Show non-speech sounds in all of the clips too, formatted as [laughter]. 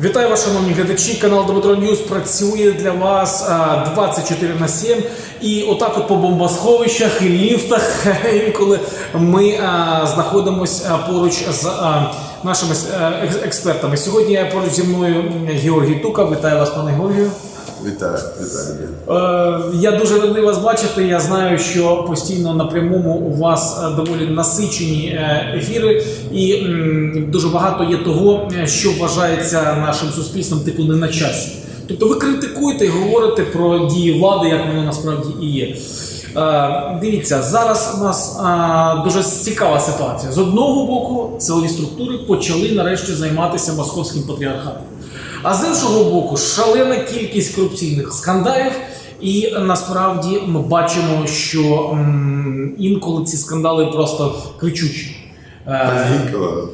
Вітаю вас, шановні глядачі. Канал Дмитро Ньюс працює для вас 24 на 7. І отак от по бомбосховищах і ліфтах [laughs] інколи ми знаходимося поруч з нашими експертами. Сьогодні я поруч зі мною Георгій Тука. Вітаю вас, пане Георгію. Вітаю, вітаю. Е, Я дуже радий вас бачити. Я знаю, що постійно на прямому у вас е, доволі насичені е, ефіри, і м, дуже багато є того, е, що вважається нашим суспільством, типу не на часі. Тобто ви критикуєте і говорите про дії влади, як воно насправді і є. Е, Дивіться, зараз у нас е, дуже цікава ситуація. З одного боку, силові структури почали нарешті займатися московським патріархатом. А з іншого боку, шалена кількість корупційних скандалів. І насправді ми бачимо, що інколи ці скандали просто кричучі. Е,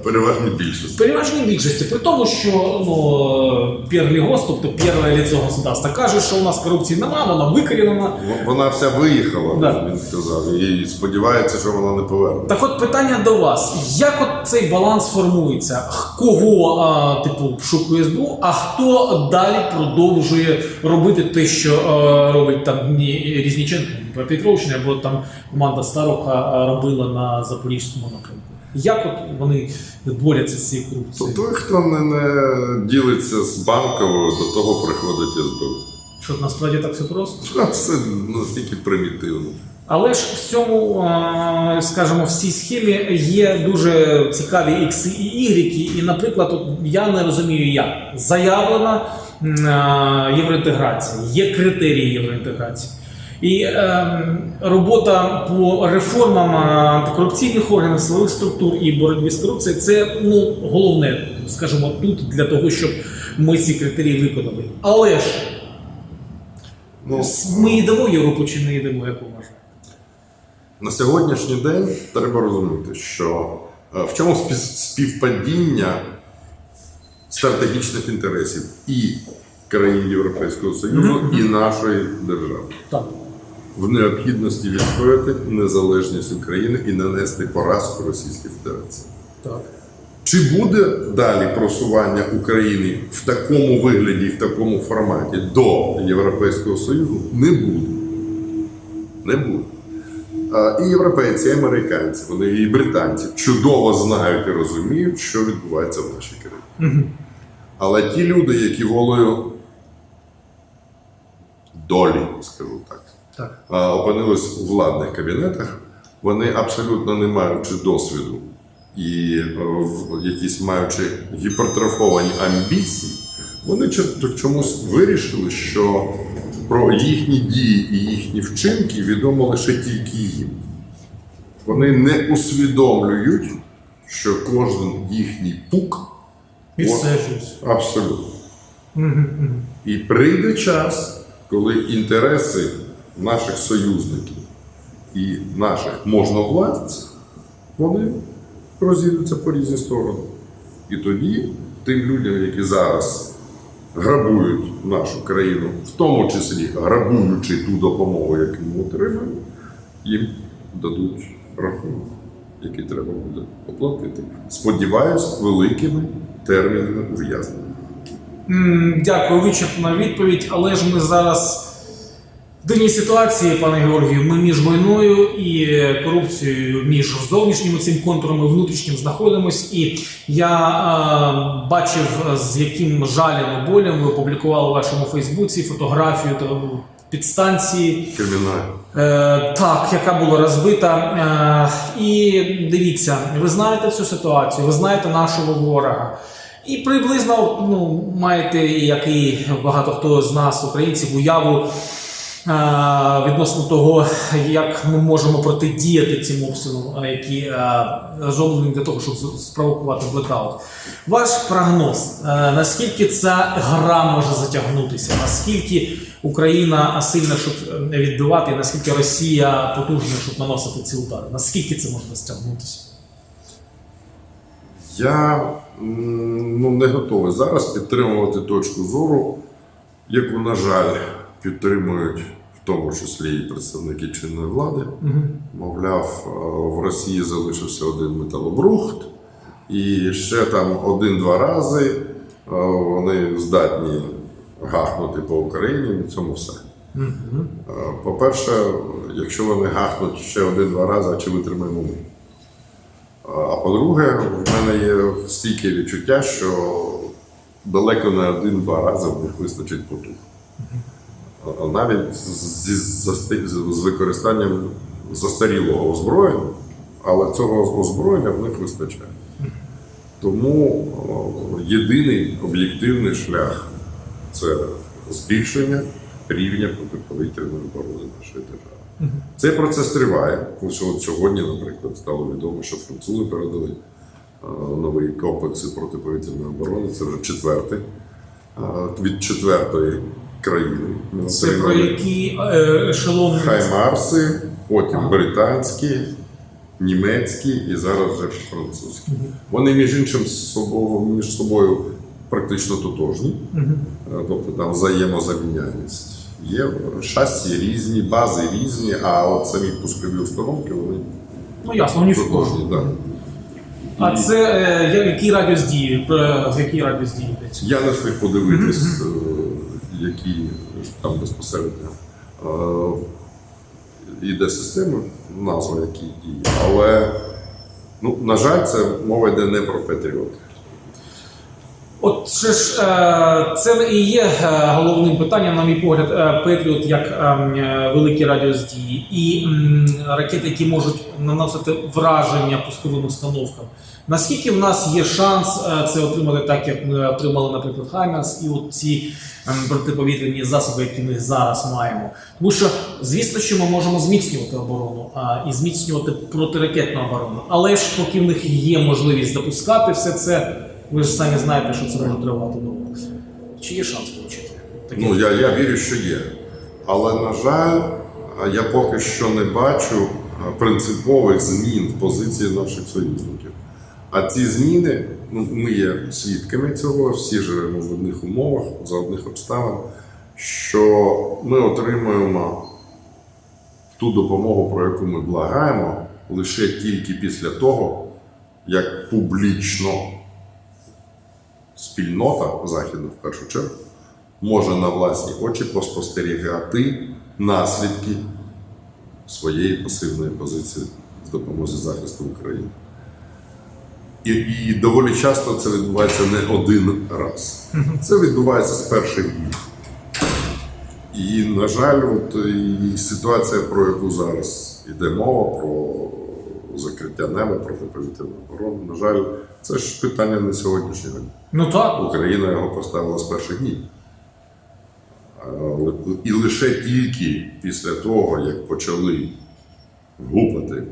в переважній в більшості. переважній більшості, при тому, що ну, П'єр Лігос, тобто перше лицо государства, каже, що у нас корупції нема, вона викорінена. Вона вся виїхала, Да. він сказав, і сподівається, що вона не поверне. Так от питання до вас: як от цей баланс формується? Кого а, типу шукує СБУ, а хто далі продовжує робити те, що а, робить там Дні- Різніченко, Петровщина, або там команда Старуха а, робила на Запорізькому напрямку? Як от вони борються з цією корупцією? той, хто не, не ділиться з банковою, до того приходить СБУ. Що насправді так все просто? Це все настільки примітивно. Але ж в цьому, скажімо, в цій схемі є дуже цікаві ікси і ігріки. І, наприклад, от я не розумію, як заявлена євроінтеграція, є критерії євроінтеграції. І е, робота по реформам е, антикорупційних органів, силових структур і боротьбі з корупцією це ну, головне, скажімо, тут для того, щоб ми ці критерії виконали. Але ж Ну, ми йдемо в Європу чи не йдемо, як вважаєте? на сьогоднішній день треба розуміти, що е, в чому співпадіння стратегічних інтересів і країн Європейського Союзу, і нашої держави. Так. В необхідності відстояти незалежність України і нанести поразку Російській Федерації. Так. Чи буде далі просування України в такому вигляді, в такому форматі до Європейського Союзу? Не буде. Не буде. І європейці, і американці, вони і британці чудово знають і розуміють, що відбувається в нашій країні. Але ті люди, які волею долі, скажу так, Так. а, опинились у владних кабінетах, вони абсолютно не маючи досвіду і е, якісь маючи гіпертрофовані амбіції, вони чомусь вирішили, що про їхні дії і їхні вчинки відомо лише тільки їм. Вони не усвідомлюють, що кожен їхній пук Відстежуюсь. абсолютно. І прийде час, коли інтереси наших союзників і наших можновладців, вони розійдуться по різні сторони. І тоді тим людям, які зараз грабують нашу країну, в тому числі грабуючи ту допомогу, яку ми отримуємо, їм дадуть рахунок, який треба буде оплатити. Сподіваюсь, великими термінами ув'язнення. Дякую, вичерпна відповідь. Але ж ми зараз в дивній ситуації, пане Георгію. Ми між війною і корупцією, між зовнішнім цим контуром і внутрішнім знаходимось. І я е, бачив, з яким жалем і болем ви опублікували у вашому Фейсбуці фотографію та підстанції. Кримінально. Е, так, яка була розбита. Е, і дивіться, ви знаєте цю ситуацію, ви знаєте нашого ворога. І приблизно ну, маєте, як і багато хто з нас, українців, уяву відносно того, як ми можемо протидіяти цим обстрілам, які зроблені для того, щоб спровокувати блекаут. Ваш прогноз, наскільки ця гра може затягнутися, наскільки Україна сильна, щоб е, відбивати, і наскільки Росія потужна, щоб наносити ці удари? Наскільки це може стягнутися? Я ну, не готовий зараз підтримувати точку зору, яку, на жаль, підтримують в тому числі і представники чинної влади. Мовляв, е, в Росії залишився один металобрухт, і ще там один-два рази вони здатні гахнути по Україні, на цьому все. Е, По-перше, якщо вони гахнуть ще один-два рази, чи витримаємо ми? А по-друге, в мене є стійке відчуття, що далеко не один-два рази в них вистачить потуг. Навіть зі, засти- з використанням застарілого озброєння, але цього озброєння в них вистачає. Тому єдиний об'єктивний шлях це збільшення рівня протиповітряної оборони нашої держави. Цей процес триває. Лише от сьогодні, наприклад, стало відомо, що французи передали е, нові комплекси протиповітряної оборони. Це вже четвертий е, від четвертої країни. Це про які е, ешелони? Хаймарси, потім британські, німецькі і зараз вже французькі. Вони між іншим з собою, між собою практично тотожні, Е, тобто там взаємозаміняємість. Є шасі різні, бази різні, а от самі пускові установки вони Ну ясно, уніфіковані. тотожні. Да. А це е, який радіус дії? В який радіус дії? Я не встиг подивитись, е, які там безпосередньо йде іде система, назва які діє. Але, ну, на жаль, це мова йде не про Петріот. От ще ж е, це і є е, головним питанням, на мій погляд, е, Петріот як великий радіус дії і ракети, які можуть наносити враження пусковим установкам. Наскільки в нас є шанс це отримати так, як ми отримали, наприклад, Хаймерс, і от ці протиповітряні засоби, які ми зараз маємо? Тому що, звісно, що ми можемо зміцнювати оборону і зміцнювати протиракетну оборону. Але ж поки в них є можливість запускати все це, ви ж самі знаєте, що це може тривати довго. Чи є шанс отримати? Ну, я, я вірю, що є. Але, на жаль, я поки що не бачу принципових змін в позиції наших союзників. А ці зміни, ну, ми є свідками цього, всі живемо в одних умовах, за одних обставин, що ми отримуємо ту допомогу, про яку ми благаємо, лише тільки після того, як публічно спільнота західна в першу чергу може на власні очі поспостерігати наслідки своєї пасивної позиції в допомозі захисту України. І, і доволі часто це відбувається не один раз. Це відбувається з перших днів. І, на жаль, от і ситуація, про яку зараз йде мова, про закриття неба, протиповітряну оборону, на жаль, це ж питання не сьогоднішнього дня. Ну так. Україна його поставила з перших днів. І лише тільки після того, як почали гупати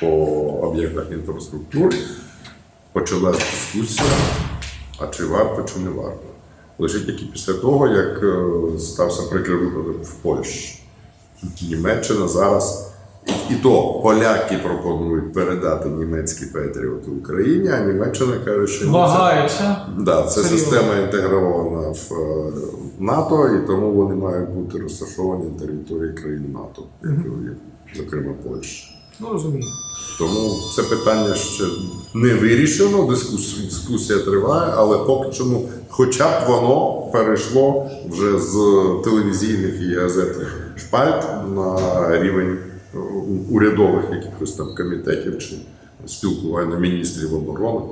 по об'єктах інфраструктури, почалась дискусія, а чи варто, чи не варто. Лише тільки після того, як е, стався прикрий випадок в Польщі. Німеччина зараз. І, то поляки пропонують передати німецькі патріоти Україні, а Німеччина каже, що ні, це- Да, це Серйозно. система інтегрована в е, НАТО, і тому вони мають бути розташовані на території країн НАТО, якою є, зокрема Польща. Ну розумію. Тому це питання ще не вирішено, дискусія, дискусія триває, але поки що, ну, хоча б воно перейшло вже з телевізійних і газетних шпальт на рівень урядових якихось там комітетів чи спілкування міністрів оборони.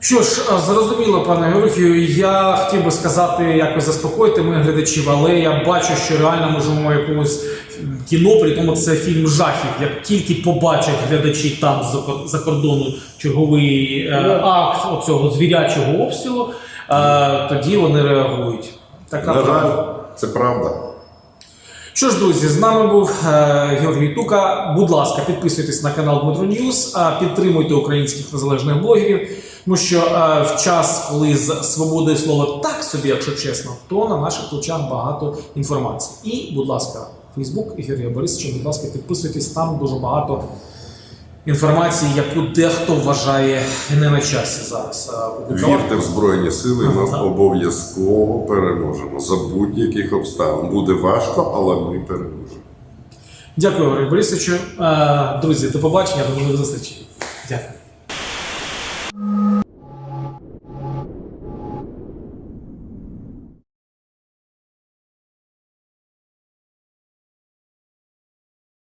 Що ж, зрозуміло, пане Георгію, я хотів би сказати, якось заспокоїти моїх глядачів, але я бачу, що реально ми живемо в якомусь кіно, при тому це фільм жахів. Як тільки побачать глядачі там з-за кордону черговий е, акт оцього звірячого обстрілу, е, тоді вони реагують. Така На жаль, це правда. Що ж, друзі, з нами був е, Георгій Тука. Будь ласка, підписуйтесь на канал Дмитро Ньюс, підтримуйте українських незалежних блогерів. Тому що е, в час, коли з свободою слова так собі, якщо чесно, то на наших плечах багато інформації. І, будь ласка, Фейсбук Георгія Борисовича, будь ласка, підписуйтесь там дуже багато інформації, яку дехто вважає не на часі зараз. е. Вірте в Збройні Сили, ми обов'язково переможемо. За будь-яких обставин. Буде важко, але ми переможемо. Дякую, Борисовичу. Е, Друзі, до побачення, до нових зустрічей. Дякую.